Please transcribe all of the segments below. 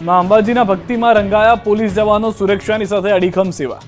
માં અંબાજીના ભક્તિમાં રંગાયા પોલીસ જવાનો સુરક્ષાની સાથે અડીખમ સેવા.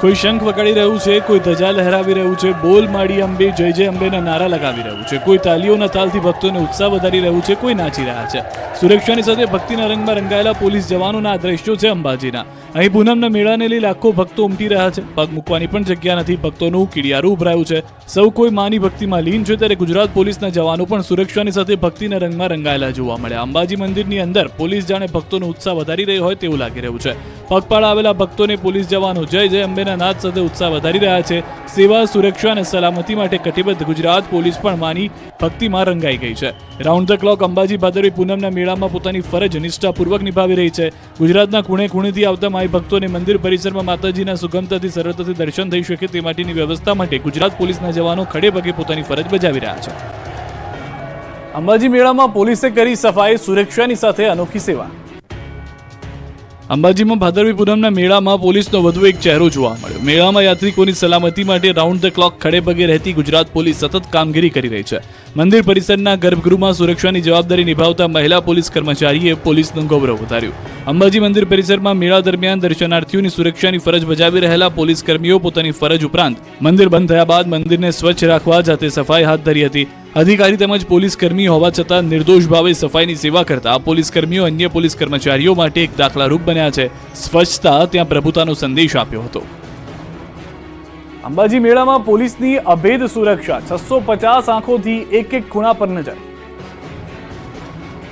કોઈ શંખ વગાડી રહ્યું છે, કોઈ ધજા લહેરાવી રહ્યું છે, બોલ માડી અંબે, જય જય અંબેના નારા લગાવી રહ્યું છે, કોઈ તાલીઓના તાલથી ભક્તોને ઉત્સાહ વધારી રહ્યું છે, કોઈ નાચી રહ્યા છે. સુરક્ષાની સાથે ભક્તિના રંગમાં રંગાયેલા પોલીસ જવાનોના આ દ્રશ્યો છે અંબાજીના. અહીં પૂનમના મેળાને લઈ લાખો ભક્તો ઉમટી રહ્યા છે. પગ મૂકવાની પણ જગ્યા નથી, ભક્તોનું કીડિયારું ઉભરાયું છે. સૌ કોઈ માની ભક્તિમાં લીન છે, ત્યારે ગુજરાત પોલીસના જવાનો પણ સુરક્ષાની સાથે ભક્તિના રંગમાં રંગાયેલા જોવા મળ્યા. અંબાજી મંદિરની અંદર પોલીસ જાણે ભક્તોનો ઉત્સાહ વધારી રહી હોય તેવું લાગી રહ્યું છે. પગપાળા આવેલા ભક્તોને પોલીસ જવાનો જય જય અંબેના નાદ સાથે ઉત્સાહ વધારી રહ્યા છે. સેવા, સુરક્ષા અને સલામતી માટે કટિબદ્ધ ગુજરાત પોલીસ પણ માની ભક્તિમાં રંગાઈ ગઈ છે. રાઉન્ડ ધ ક્લોક અંબાજી ભાદરવી પૂનમના મેળામાં પોતાની ફરજ નિષ્ઠાપૂર્વક નિભાવી રહી છે. ગુજરાતના ખૂણે ખૂણેથી આવતા માઈ ભક્તોને મંદિર પરિસરમાં માતાજીના સુગમતાથી, સરળતાથી દર્શન થઈ શકે તે માટેની વ્યવસ્થા માટે ગુજરાત પોલીસના જવાનો ખડે પગે પોતાની ફરજ બજાવી રહ્યા છે. અંબાજી મેળામાં પોલીસે કરી સફાઈ, સુરક્ષાની સાથે અનોખી સેવા. અંબાજીમાં ભાદરવી પૂનમના મેળામાં પોલીસનો વધુ એક ચહેરો જોવા મળ્યો. મેળામાં યાત્રિકોની સલામતી માટે રાઉન્ડ ધ ક્લોક ખડે પગે રહેતી ગુજરાત પોલીસ સતત કામગીરી કરી રહી છે. મંદિર પરિસરના ગર્ભગૃહમાં સુરક્ષાની જવાબદારી નિભાવતા મહિલા પોલીસ કર્મચારીએ પોલીસનું ગૌરવ વધાર્યું. અંબાજી મંદિર પરિસરમાં મેળા દરમિયાન દર્શનાર્થીઓની સુરક્ષાની ફરજ બજાવી રહેલા પોલીસ કર્મીઓ પોતાની ફરજ ઉપરાંત મંદિર બંધ થયા બાદ મંદિરને સ્વચ્છ રાખવા જાતે સફાઈ હાથ ધરી હતી. અધિકારી તેમજ પોલીસ કર્મી હોવા છતાં નિર્દોષ ભાવે સફાઈની સેવા કરતા પોલીસ કર્મીઓ અન્ય પોલીસ કર્મચારીઓ માટે એક દાખલારૂપ બન્યા છે. સ્વચ્છતા ત્યાં પ્રભુતાનો સંદેશ આપ્યો હતો. અંબાજી મેળામાં પોલીસની અભેદ સુરક્ષા, છસો પચાસ આંખોથી એક એક ખૂણા પર નજર.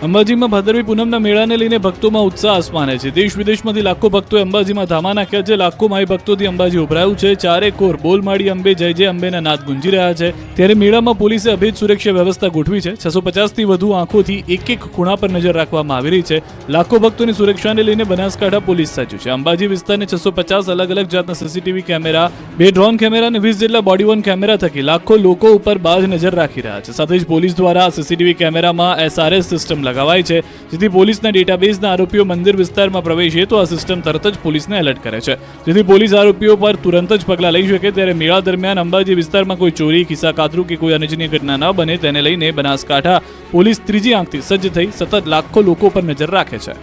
અંબાજીમાં ભાદરવી પૂનમના મેળાને લઈને ભક્તોમાં ઉત્સાહ આસમાને છે. દેશ વિદેશમાંથી લાખો ભક્તોએ અંબાજીમાં ધામા નાખ્યા છે. લાખો માઈ ભક્તોથી અંબાજી ઉભરાયું છે. ચારે કોર બોલમાળી અંબે, જય જય, અંબેના નાદ ગુંજી રહ્યા છે. ત્યારે મેળામાં પોલીસે અભેદ સુરક્ષા વ્યવસ્થા ગોઠવી છે. છસો પચાસથી વધુ આંખોથી એક એક ખૂણા પર નજર રાખવામાં આવી રહી છે. લાખો ભક્તોની સુરક્ષાને લઈને બનાસકાંઠા પોલીસ સજ્જ છે. અંબાજી વિસ્તારને છસો પચાસ અલગ અલગ જાતના સીસીટીવી કેમેરા, બે ડ્રોન કેમેરા અને વીસ જેટલા બોડી વન કેમેરા થકી લાખો લોકો ઉપર બાજ નજર રાખી રહ્યા છે. સાથે જ પોલીસ દ્વારા સીસીટીવી કેમેરામાં એસઆરએસ સિસ્ટમ લગાવાઈ છે. જેથી પોલીસના ડેટાબેઝના આરોપીઓ મંદિર વિસ્તારમાં પ્રવેશે તો આ સિસ્ટમ તરત જ પોલીસને એલર્ટ કરે છે. જેથી પોલીસ આરોપીઓ પર તુરંત જ પગલાં લઈ શકે ત્યારે મેળા દરમિયાન અંબાજી વિસ્તારમાં કોઈ ચોરી, ખિસ્સા કાતરું કે કોઈ અનિચ્છનીય ઘટના ન બને તેને લઈને બનાસકાંઠા પોલીસ ત્રીજી આંખથી સજ્જ થઈ સતત લાખો લોકો પર નજર રાખે છે.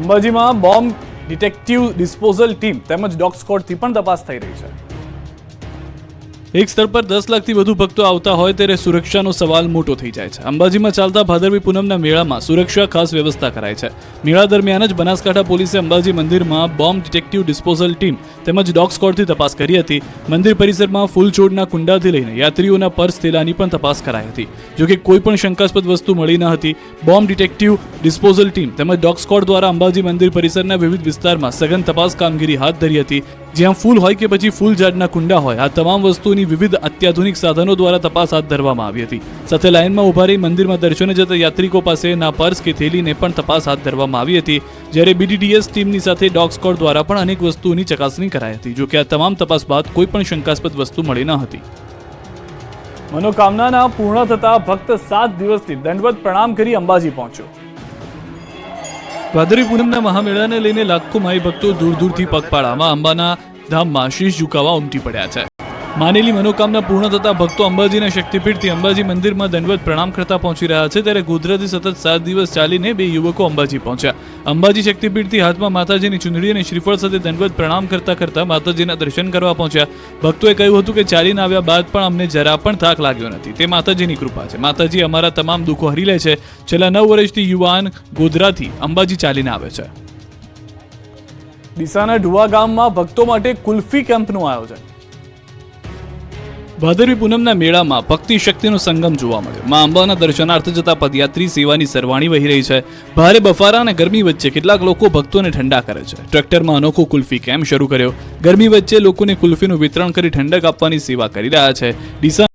અંબાજીમાં બોમ્બ ડિટેક્ટિવ ડિસ્પોઝલ ટીમ તેમજ ડોગ સ્કોડથી પણ તપાસ થઈ રહી છે. એક સ્થળ પર દસ લાખથી વધુ ભક્તો આવતા હોય ત્યારે સુરક્ષાનો સવાલ મોટો થઈ જાય છે. અંબાજીમાં ચાલતા ભાદરવી પૂનમના મેળામાં સુરક્ષા ખાસ વ્યવસ્થા કરાય છે. મેળા દરમિયાન જ બનાસકાંઠા પોલીસે અંબાજી મંદિરમાં બોમ્બ ડિટેક્ટિવ ડિસ્પોઝલ ટીમ તેમજ ડોગ સ્કોડથી તપાસ કરી હતી. મંદિર પરિસરમાં ફૂલ છોડના કુંડાથી લઈને યાત્રીઓના પર્સ થેલાની પણ તપાસ કરાઈ હતી. જોકે કોઈ પણ શંકાસ્પદ વસ્તુ મળી ન હતી. બોમ્બ ડિટેક્ટિવ ડિસ્પોઝલ ટીમ તેમજ ડોગ સ્કોડ દ્વારા અંબાજી મંદિર પરિસરના વિવિધ વિસ્તારમાં સઘન તપાસ કામગીરી હાથ ધરી હતી. જ્યાં ફૂલ હોય કે પછી ફૂલ ઝાડના કુંડા હોય, આ તમામ વસ્તુની વિવિધ અત્યાધુનિક સાધનો દ્વારા તપાસ હાથ ધરવામાં આવી હતી. સાથે લાઇનમાં ઊભા રહી મંદિરમાં દર્શને જતા યાત્રિકો પાસેના પર્સ કે થેલીને પણ તપાસ હાથ ધરવામાં આવી હતી, જ્યારે બીડીડીએસ ટીમની સાથે ડોગ સ્કોડ દ્વારા પણ અનેક વસ્તુઓની ચકાસણી કરાઈ હતી, જોકે આ તમામ તપાસ બાદ કોઈ પણ શંકાસ્પદ વસ્તુ મળી ન હતી. મનોકામનાના પૂર્ણ થતા ભક્ત સાત દિવસથી દંડવત પ્રણામ કરી અંબાજી પહોંચ્યો. ભાદરવી પૂનમના મહામેળાને લઈને લાખો માઈ ભક્તો દૂર દૂરથી પગપાળામાં અંબાના ધામમાં શીશ ઝુકાવવા ઉમટી પડ્યા છે. માનેલી મનોકામના પૂર્ણ થતા ભક્તો અંબાજીના શક્તિપીઠથી અંબાજી મંદિરમાં દંડવત પ્રણામ કરતા પહોંચી રહ્યા છે ત્યારે ગોધરાથી સતત સાત દિવસ ચાલીને બે યુવકો અંબાજી પહોંચ્યા. અંબાજી શક્તિપીઠથી હાથમાં માતાજીની ચુંદડી અને શ્રીફળ સાથે દંડવત પ્રણામ કરતા કરતા માતાજીના દર્શન કરવા પહોંચ્યા. ભક્તોએ કહ્યું હતું કે ચાલીને આવ્યા બાદ પણ અમને જરા પણ થાક લાગ્યો નથી. તે માતાજીની કૃપા છે. માતાજી અમારા તમામ દુઃખો હરી લે છે. છેલ્લા નવ વર્ષથી યુવાન ગોધરાથી અંબાજી ચાલીને આવે છે. ડીસાના ઢુવા ગામમાં ભક્તો માટે કુલ્ફી કેમ્પનું આયોજન. ભાદરવી પૂનમના મેળામાં ભક્તિ શક્તિનો સંગમ જોવા મળ્યો. માં અંબાના દર્શનાર્થે જતા પદયાત્રી સેવાની સરવાણી વહી રહી છે. ભારે બફારા અને ગરમી વચ્ચે કેટલાક લોકો ભક્તોને ઠંડા કરે છે. ટ્રેક્ટરમાં અનોખો કુલ્ફી કેમ્પ શરૂ કર્યો. ગરમી વચ્ચે લોકોને કુલ્ફીનું વિતરણ કરી ઠંડક આપવાની સેવા કરી રહ્યા છે.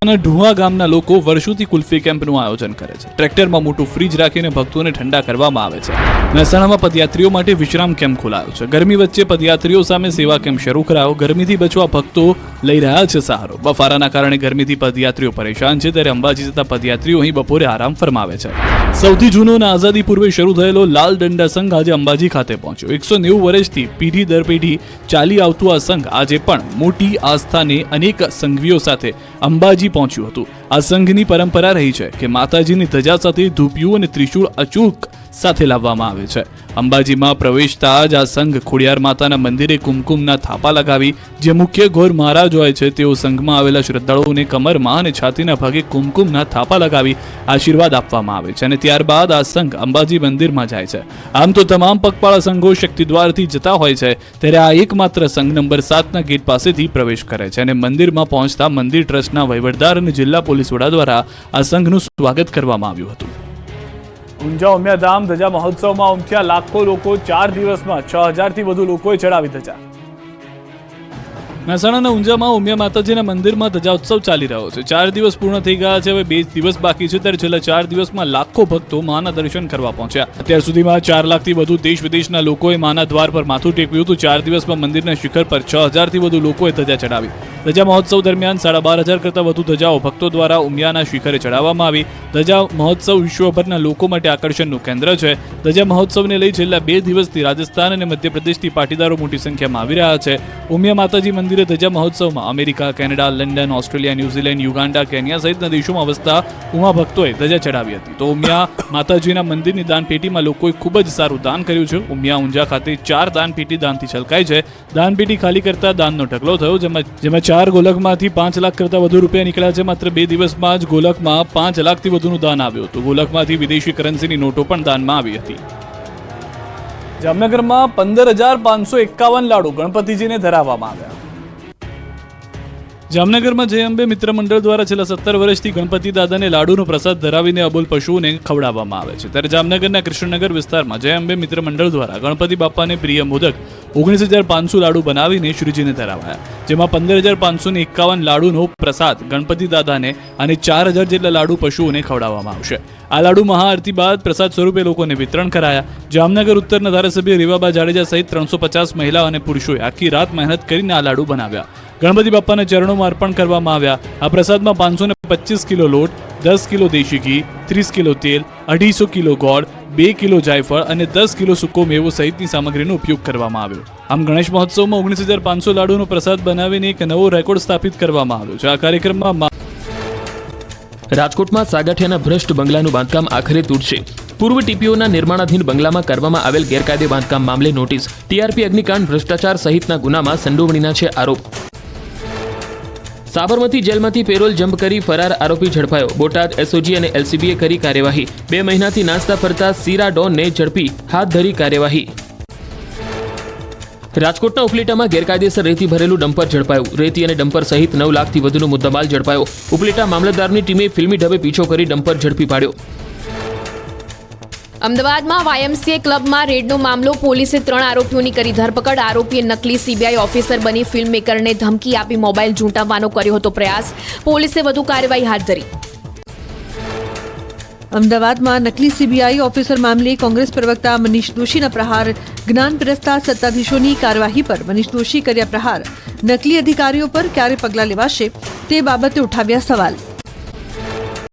ડીસાના ઢુવા ગામના લોકો વર્ષોથી કુલ્ફી કેમ્પનું આયોજન કરે છે. ટ્રેક્ટરમાં મોટું ફ્રીજ રાખીને ભક્તોને ઠંડા કરવામાં આવે છે. મહેસાણામાં પદયાત્રીઓ માટે વિશ્રામ કેમ્પ ખોલાયો છે. ગરમી વચ્ચે પદયાત્રીઓ સામે સેવા કેમ્પ શરૂ કરાયો. ગરમીથી બચવા ભક્તો લઈ રહ્યા છે સહારો. બફારાના કારણે ગરમીથી પદયાત્રીઓ પરેશાન છે. ત્યારે અંબાજી જતા પદયાત્રીઓ અહીં બપોરે આરામ ફરમાવે છે. સૌથી જૂનો અને આઝાદી પૂર્વે શરૂ થયેલો લાલ દંડા સંઘ આજે અંબાજી ખાતે પહોંચ્યો. એકસો નેવું વર્ષથી પેઢી દર પેઢી ચાલી આવતું આ સંઘ આજે પણ મોટી આસ્થાને અનેક સંઘવીઓ સાથે અંબાજી પહોંચ્યું હતું. આ સંઘની પરંપરા રહી છે કે માતાજીની ધજા સાથે ધૂપિયું અને ત્રિશૂળ અચૂક સાથે લાવવામાં આવે છે. અંબાજીમાં પ્રવેશતા જ આ સંઘ ખોડિયાર માતાના મંદિરે કુમકુમના થાપા લગાવી, જે મુખ્ય ગોર મહારાજ હોય છે, તેઓ સંઘમાં આવેલા શ્રદ્ધાળુઓને કમરમાં અને છાતીના ભાગે કુમકુમના થાપા લગાવી આશીર્વાદ આપવામાં આવે છે અને ત્યારબાદ આ સંઘ અંબાજી મંદિરમાં જાય છે. આમ તો તમામ પગપાળા સંઘો શક્તિદ્વારથી જતા હોય છે, ત્યારે આ એકમાત્ર સંઘ નંબર સાતના ગેટ પાસેથી પ્રવેશ કરે છે અને મંદિરમાં પહોંચતા મંદિર ટ્રસ્ટના વહીવટદાર અને જિલ્લા પોલીસ વડા દ્વારા આ સંઘનું સ્વાગત કરવામાં આવ્યું હતું. ઊંઝા ઉમિયાધામ ધજા મહોત્સવમાં ઉમટ્યા લાખો લોકો ચાર દિવસમાં છ હજારથી વધુ લોકોએ ચડાવી ધજા. મહેસાણાના ઊંઝામાં ઉમિયા માતાજીના મંદિરમાં ધજા ઉત્સવ ચાલી રહ્યો છે. ચાર દિવસ પૂર્ણ થઈ ગયા છે હવે બે દિવસ બાકી છે ત્યારે છેલ્લા ચાર દિવસમાં લાખો ભક્તો માના દર્શન કરવા પહોંચ્યા. અત્યાર સુધીમાં ચાર લાખથી વધુ દેશ વિદેશના લોકોએ માના દ્વાર પર માથું ટેકવ્યું હતું. ચાર દિવસમાં મંદિરના શિખર પર છ હજારથી વધુ લોકોએ ધજા ચડાવી. ધજા મહોત્સવ દરમિયાન સાડા બાર હજાર કરતાં વધુ ધજાઓ ભક્તો દ્વારા ઉમિયાના શિખરે ચડાવવામાં આવી. ધજા મહોત્સવ વિશ્વભરના લોકો માટે આકર્ષણનું કેન્દ્ર છે. ધજા મહોત્સવને લઈ છેલ્લા બે દિવસથી રાજસ્થાન અને મધ્યપ્રદેશથી પાટીદારો મોટી સંખ્યામાં આવી રહ્યા છે. ઉમિયા માતાજી મંદિરે ધજા મહોત્સવમાં America, Canada, London, Australia, New Zealand, Uganda, Kenya સહિતના દેશોમાં વસતા ઉમા ભક્તોએ ધજા ચડાવી હતી. તો ઉમિયા માતાજીના મંદિરની દાનપેટીમાં લોકોએ ખૂબ જ સારું દાન કર્યું છે. ઉમિયા ઊંઝા ખાતે ચાર દાનપેટી દાનથી છલકાઈ છે. દાનપેટી ખાલી કરતા દાનનો ઢગલો થયો, જેમાં જેમાં ચાર ગોલકમાંથી પાંચ લાખ કરતાં વધુ રૂપિયા નીકળ્યા છે. માત્ર બે દિવસમાં જ ગોલકમાં પાંચ લાખથી વધુનું દાન આવ્યું હતું. ગોલકમાંથી વિદેશી કરન્સીની નોટો પણ દાનમાં આવી હતી. જામનગરમાં પંદર હજાર પાંચસો એકાવન લાડુ ગણપતિજીને ધરાવવામાં આવ્યા. જામનગરમાં જય અંબે મિત્ર મંડળ દ્વારા છેલ્લા સત્તર વર્ષથી ગણપતિ દાદાને લાડુનો પ્રસાદ ધરાવીને અબોલ પશુઓને ખવડાવવામાં આવે છે. ત્યારે જામનગરના કૃષ્ણનગર વિસ્તારમાં જય અંબે મિત્ર મંડળ દ્વારા ગણપતિ બાપાને પ્રિય મોદક ઓગણીસ હજાર પાંચસો લાડુ બનાવીને શ્રીજીને ધરાવાયા. જેમાં પંદર હજાર પાંચસો ને એકાવન લાડુનો પ્રસાદ ગણપતિ દાદાને અને ચાર હજાર જેટલા લાડુ પશુઓને ખવડાવવામાં આવશે. આ લાડુ મહાઆરતી બાદ પ્રસાદ સ્વરૂપે લોકોને વિતરણ કરાયા. જામનગર ઉત્તરના ધારાસભ્ય રેવાબા જાડેજા સહિત ત્રણસો પચાસ મહિલા અને પુરુષોએ આખી રાત મહેનત કરીને આ લાડુ બનાવ્યા. ગણપતિ બાપાના ચરણોમાં અર્પણ કરવામાં આવ્યા. આ પ્રસાદમાં પાંચસો ને પચીસ કિલો લોટ, દસ કિલો દેશી ઘી, ત્રીસ કિલો તેલ, અઢીસો કિલો ગોળ, બે કિલો જાયફળ અને દસ કિલો સૂકો મેવો સહિતની સામગ્રીનો ઉપયોગ કરવામાં આવ્યો. આમ ગણેશ મહોત્સવમાં ઓગણીસ હજાર પાંચસો લાડુનો પ્રસાદ બનાવીને એક નવો રેકોર્ડ સ્થાપિત કરવામાં આવ્યો છે. આ કાર્યક્રમમાં રાજકોટમાં સાગઠિયાના ભ્રષ્ટ બંગલાનું બાંધકામ આખરે તૂટશે. પૂર્વ ટીપીઓના નિર્માણાધીન બંગલામાં કરવામાં આવેલ ગેરકાયદે બાંધકામ મામલે નોટિસ. ટીઆરપી અગ્નિકાંડ ભ્રષ્ટાચાર સહિતના ગુનામાં સંડોવણીના છે આરોપ. સાબરમતી જેલમાંથી પેરોલ જમ્પ કરી ફરાર આરોપી ઝડપાયો. બોટાદ એસઓજી અને એલસીબીએ કરી કાર્યવાહી. બે મહિનાથી નાસ્તા ફરતા સીરા ડોનને ઝડપી હાથ ધરી કાર્યવાહી. રાજકોટના ઉપલેટામાં ગેરકાયદેસર રેતી ભરેલું ડમ્પર ઝડપાયું. રેતી અને ડમ્પર સહિત નવ લાખથી વધુનો મુદ્દામાલ ઝડપાયો. ઉપલેટા મામલતદારની ટીમે ફિલ્મી ઢબે પીછો કરી ડમ્પર ઝડપી પાડ્યો. અમદાવાદમાં વાયએમસીએ ક્લબમાં રેડનો મામલો, પોલીસે ત્રણ આરોપીઓની કરી ધરપકડ. આરોપીએ નકલી સીબીઆઈ ઓફિસર બની ફિલ્મ મેકરને ધમકી આપી મોબાઈલ ઝૂંટાવવાનો કર્યો હતો પ્રયાસ. પોલીસે વધુ કાર્યવાહી હાથ ધરી. અમદાવાદમાં નકલી સીબીઆઈ ઓફિસર મામલે કોંગ્રેસ પ્રવક્તા મનીષ દોશીના પ્રહાર. જ્ઞાન પ્રસ્તા સત્તાધીશોની કાર્યવાહી પર મનીષ દોશી કર્યા પ્રહાર. નકલી અધિકારીઓ પર ક્યારે પગલાં લેવાશે તે બાબતે ઉઠાવ્યા સવાલ.